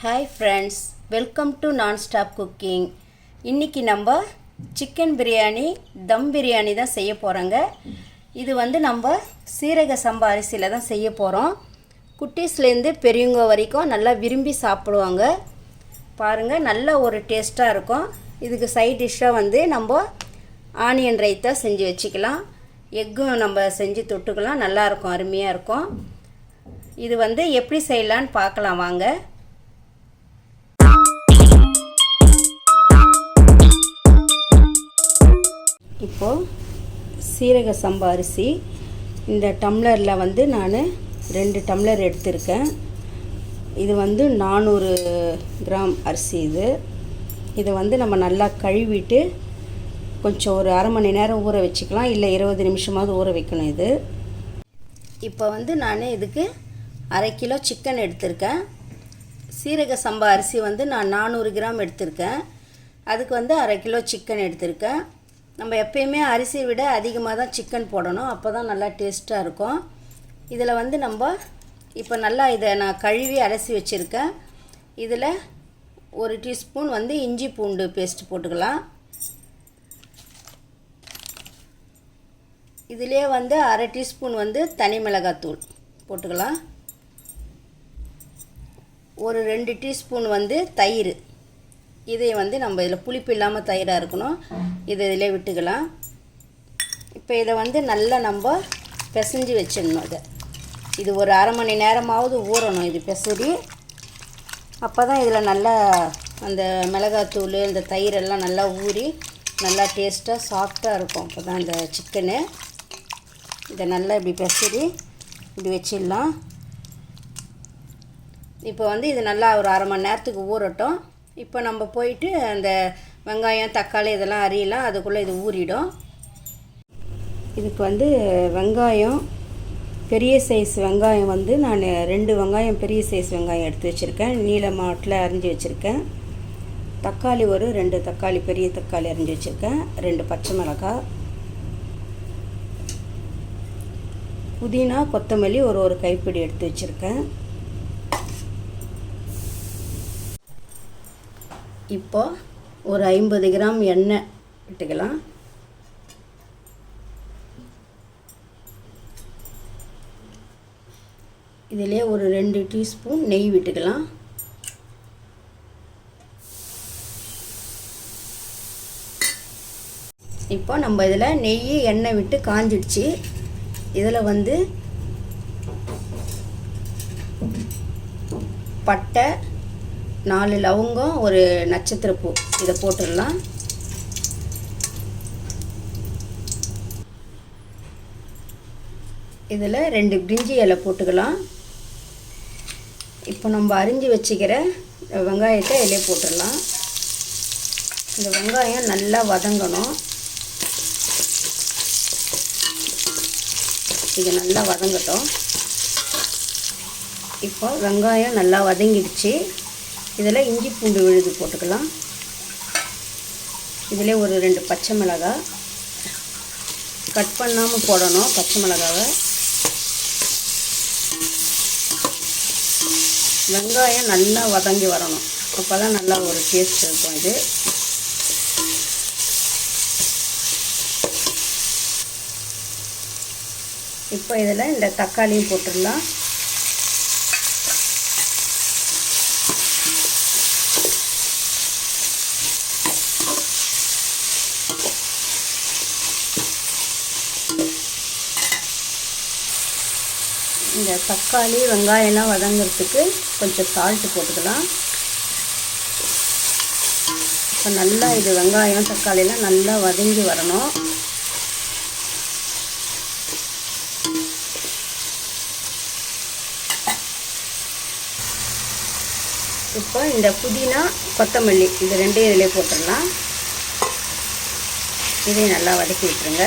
Hi friends welcome to non stop cooking இன்றைக்கி நம்ம chicken biryani தம் பிரியாணி தான் செய்ய போகிறோங்க இது வந்து நம்ம சீரக சம்பா அரிசியில் தான் செய்ய போகிறோம் குட்டீஸ்லேருந்து பெரியவங்க வரைக்கும் நல்லா விரும்பி சாப்பிடுவாங்க. பாருங்கள் நல்ல ஒரு டேஸ்ட்டாக இருக்கும். இதுக்கு சைட் டிஷ்ஷாக வந்து நம்ம ஆனியன் ரைத்தா செஞ்சு வச்சுக்கலாம். எக்கும் நம்ம செஞ்சு தொட்டுக்கலாம். நல்லாயிருக்கும் அருமையாக இருக்கும். இது வந்து எப்படி செய்யலான்னு பார்க்கலாம் வாங்க. சீரக சம்பா அரிசி. இந்த டம்ளரில் வந்து நான் ரெண்டு டம்ளர் எடுத்திருக்கேன். இது வந்து நானூறு கிராம் அரிசி இது. இதை வந்து நம்ம நல்லா கழுவிட்டு கொஞ்சம் ஒரு அரை மணி நேரம் ஊற வச்சுக்கலாம். இல்லை இருபது நிமிஷமாவது ஊற வைக்கணும் இது. இப்போ வந்து நான் இதுக்கு அரை கிலோ சிக்கன் எடுத்திருக்கேன். சீரக சம்பா அரிசி வந்து நான் நானூறு கிராம் எடுத்திருக்கேன். அதுக்கு வந்து அரை கிலோ சிக்கன் எடுத்திருக்கேன். நம்ம எப்பயுமே அரிசியை விட அதிகமாக தான் சிக்கன் போடணும். அப்போ தான் நல்லா டேஸ்ட்டாக இருக்கும். இதில் வந்து நம்ம இப்போ நல்லா இதை நான் கழுவி அலசி வச்சுருக்கேன். இதில் ஒரு டீஸ்பூன் வந்து இஞ்சி பூண்டு பேஸ்ட் போட்டுக்கலாம். இதிலே வந்து அரை டீஸ்பூன் வந்து தனி மிளகாத்தூள் போட்டுக்கலாம். ஒரு ரெண்டு டீஸ்பூன் வந்து தயிர். இதை வந்து நம்ம இதில் புளிப்பு இல்லாமல் தயிராக இருக்கணும். இதை இதிலே விட்டுக்கலாம். இப்போ இதை வந்து நல்லா நம்ம பிசைஞ்சு வச்சிடணும் இதை. இது ஒரு அரை மணி நேரமாவது ஊறணும் இது பிசடி அப்போ தான் இதில் நல்லா அந்த மிளகாத்தூள் இந்த தயிரெல்லாம் நல்லா ஊறி நல்லா டேஸ்ட்டாக சாஃப்டாக இருக்கும். அப்போ தான் இந்த சிக்கனு இதை நல்லா இப்படி பிசடி இப்படி வச்சிடலாம். இப்போ வந்து இது நல்லா ஒரு அரை மணி நேரத்துக்கு ஊறட்டும். இப்போ நம்ம போயிட்டு அந்த வெங்காயம் தக்காளி இதெல்லாம் அரியலாம் அதுக்குள்ளே இது ஊறிடும். இதுக்கு வந்து வெங்காயம் பெரிய சைஸ் வெங்காயம் வந்து நான் ரெண்டு வெங்காயம் பெரிய சைஸ் வெங்காயம் எடுத்து வச்சுருக்கேன். நீல மாட்டில் அரிஞ்சு வச்சுருக்கேன். தக்காளி ஒரு ரெண்டு தக்காளி பெரிய தக்காளி அரிஞ்சு வச்சுருக்கேன். ரெண்டு பச்சை மிளகாய். புதினா கொத்தமல்லி ஒரு ஒரு கைப்பிடி எடுத்து வச்சுருக்கேன். இப்போ ஒரு ஐம்பது கிராம் எண்ணெய் விட்டுக்கலாம். இதிலே ஒரு ரெண்டு டீஸ்பூன் நெய் விட்டுக்கலாம். இப்போ நம்ம இதில் நெய் எண்ணெய் விட்டு காஞ்சிடுச்சு. இதில் வந்து பட்டை நாலு லவங்கம் ஒரு நட்சத்திரப்பூ. இதை போட்டுடலாம். இதில் ரெண்டு பிரிஞ்சி இலை போட்டுக்கலாம். இப்போ நம்ம அரிஞ்சு வச்சுக்கிற வெங்காயத்தை இலையை போட்டுடலாம். இந்த வெங்காயம் நல்லா வதங்கணும். இது நல்லா வதங்கட்டும். இப்போ வெங்காயம் நல்லா வதங்கிடுச்சு. இதில் இஞ்சி பூண்டு விழுது போட்டுக்கலாம். இதில் ஒரு ரெண்டு பச்சை மிளகாய் கட் பண்ணாமல் போடணும் பச்சை மிளகாவை. வெங்காயம் நல்லா வதங்கி வரணும். அப்போ தான் நல்லா ஒரு டேஸ்ட் இருக்கும் இது. இப்போ இதில் இந்த தக்காளியும் போட்டுடலாம். தக்காளி வெங்காயம்லாம் வதங்கிறதுக்கு கொஞ்சம் சால்ட்டு போட்டுக்கலாம். இப்போ நல்லா இது வெங்காயம் தக்காளிலாம் நல்லா வதங்கி வரணும். இப்போ இந்த புதினா கொத்தமல்லி இது ரெண்டையும் இதிலே போட்டுடலாம். இதையும் நல்லா வதக்கி விட்டுருங்க.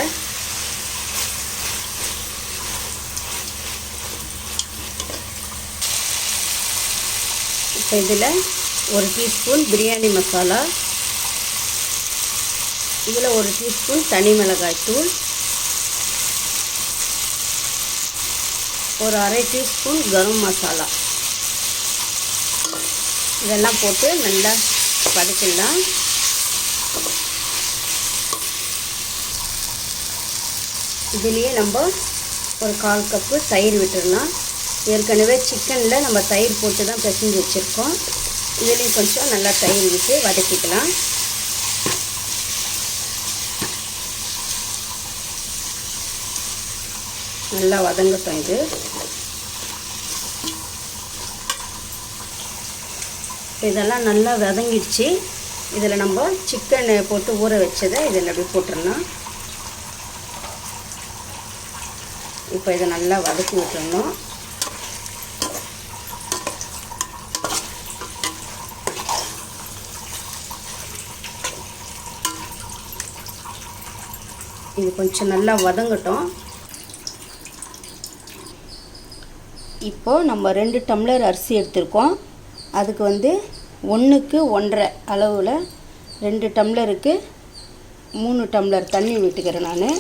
இப்போ இதில் ஒரு டீஸ்பூன் பிரியாணி மசாலா இதில் ஒரு டீஸ்பூன் தனி மிளகாய் தூள் ஒரு அரை டீஸ்பூன் கரம் மசாலா. இதெல்லாம் போட்டு நல்லா வதக்கிடலாம். இதுலேயே நம்ம ஒரு கால் கப்பு தயிர் விட்டுடலாம். ஏற்கனவே சிக்கனில் நம்ம தயிர் போட்டு தான் பிசைஞ்சு வச்சுருக்கோம். இதுலேயும் கொஞ்சம் நல்லா தயிர் விட்டு வதக்கிக்கலாம். நல்லா வதங்கட்டும் இது. இதெல்லாம் நல்லா வதங்கிடுச்சு. இதில் நம்ம சிக்கனை போட்டு ஊற வச்சதை இதில் அப்படி போட்டுடலாம். இப்போ இதை நல்லா வதக்கி விட்டுடணும். இது கொஞ்சம் நல்லா வதங்கட்டும். இப்போது நம்ம ரெண்டு டம்ளர் அரிசி எடுத்திருக்கோம். அதுக்கு வந்து ஒன்றுக்கு ஒன்றரை அளவில் ரெண்டு டம்ளருக்கு மூணு டம்ளர் தண்ணி விட்டுக்கிறேன் நான்.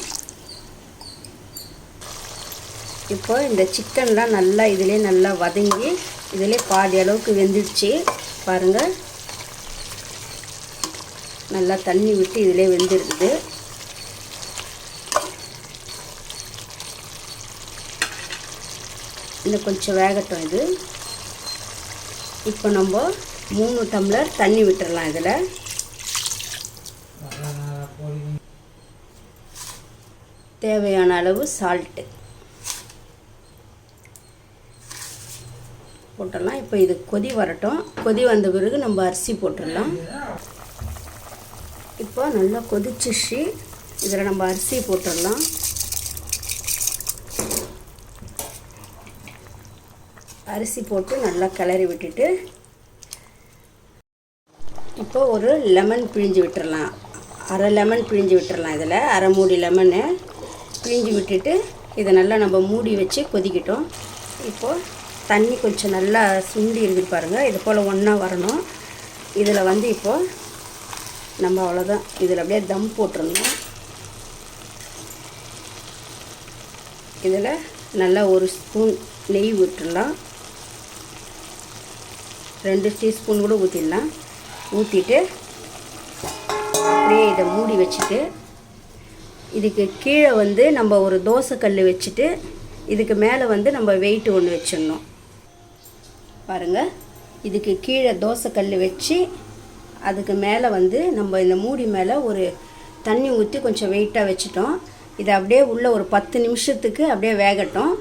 இப்போ இந்த சிக்கன்லாம் நல்லா இதிலே நல்லா வதங்கி இதிலே பாதி அளவுக்கு வெந்துடுச்சு. பாருங்கள் நல்லா தண்ணி விட்டு இதிலே வெந்துருக்குது. இன்னும் கொஞ்சம் வேகட்டும் இது. இப்போ நம்ம மூணு டம்ளர் தண்ணி விட்டுடலாம் இதில். தேவையான அளவு சால்ட்டு போட்டுடலாம். இப்போ இது கொதி வரட்டும். கொதி வந்த பிறகு நம்ம அரிசி போட்டுடலாம். இப்போ நல்லா கொதிச்சிச்சு இதில் நம்ம அரிசி போட்டுடலாம். அரிசி போட்டு நல்லா கிளறி விட்டுட்டு இப்போ ஒரு லெமன் பிழிஞ்சு விட்டுடலாம் அரை லெமன் பிழிஞ்சு விட்டுடலாம் இதில். அரை மூடி லெமனு பிழிஞ்சு விட்டுட்டு இதை நல்லா நம்ம மூடி வச்சு கொதிக்கட்டும். இப்போது தண்ணி கொஞ்சம் நல்லா சுண்டி இருக்குது பாருங்கள் இது போல் ஒன்றா வரணும். இதில் வந்து இப்போது நம்ம அவ்வளோதான். இதில் அப்படியே தம் போட்டுருணும் இதில் நல்லா ஒரு ஸ்பூன் நெய் விட்டுடலாம் ரெண்டு டீஸ்பூன் கூட ஊற்றிடலாம் ஊற்றிட்டு அப்படியே இதை மூடி வச்சுட்டு இதுக்கு கீழே வந்து நம்ம ஒரு தோசை கல் வச்சுட்டு இதுக்கு மேலே வந்து நம்ம வெயிட் ஒன்று வச்சிடணும். பாருங்கள் இதுக்கு கீழே தோசை கல் வச்சு அதுக்கு மேலே வந்து நம்ம இந்த மூடி மேலே ஒரு தண்ணி ஊற்றி கொஞ்சம் வெயிட்டாக வச்சுட்டோம். இதை அப்படியே உள்ளே ஒரு பத்து நிமிஷத்துக்கு அப்படியே வேகட்டும்.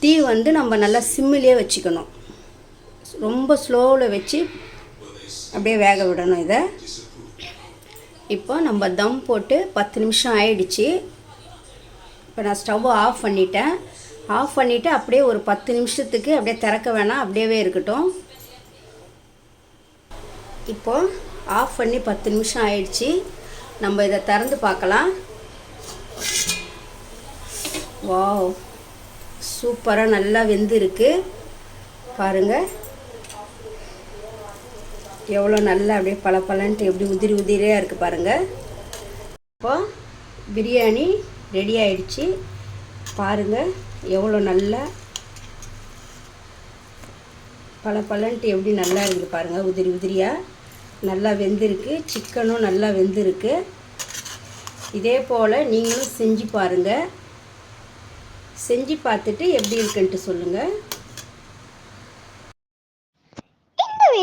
தீ வந்து நம்ம நல்லா சிம்மிலே வச்சுக்கணும். ரொம்ப ஸ்லோவில் வச்சு அப்படியே வேக விடணும் இதை. இப்போ நம்ம தம் போட்டு பத்து நிமிஷம் ஆயிடுச்சு. இப்போ நான் ஸ்டவ்வை ஆஃப் பண்ணிட்டேன். ஆஃப் பண்ணிவிட்டு அப்படியே ஒரு பத்து நிமிஷத்துக்கு அப்படியே திறக்க வேணாம். அப்படியே இருக்கட்டும். இப்போ ஆஃப் பண்ணி பத்து நிமிஷம் ஆயிடுச்சு. நம்ம இதை திறந்து பார்க்கலாம். வாவ் சூப்பராக நல்லா வெந்திருக்கு. பாருங்கள் எவ்வளோ நல்லா அப்படியே பல பலன்ட்டு எப்படி உதிரி உதிரியாக இருக்குது பாருங்கள் இப்போது பிரியாணி ரெடி ஆயிடுச்சு. பாருங்கள் எவ்வளோ நல்லா பல பலன்ட்டு எப்படி நல்லா இருக்குது பாருங்கள் உதிரி உதிரியாக நல்லா வெந்திருக்கு சிக்கனும் நல்லா வெந்திருக்கு. இதே போல் நீங்களும் செஞ்சு பாருங்கள் செஞ்சு பார்த்துட்டு எப்படி இருக்குன்ட்டு சொல்லுங்கள் இந்த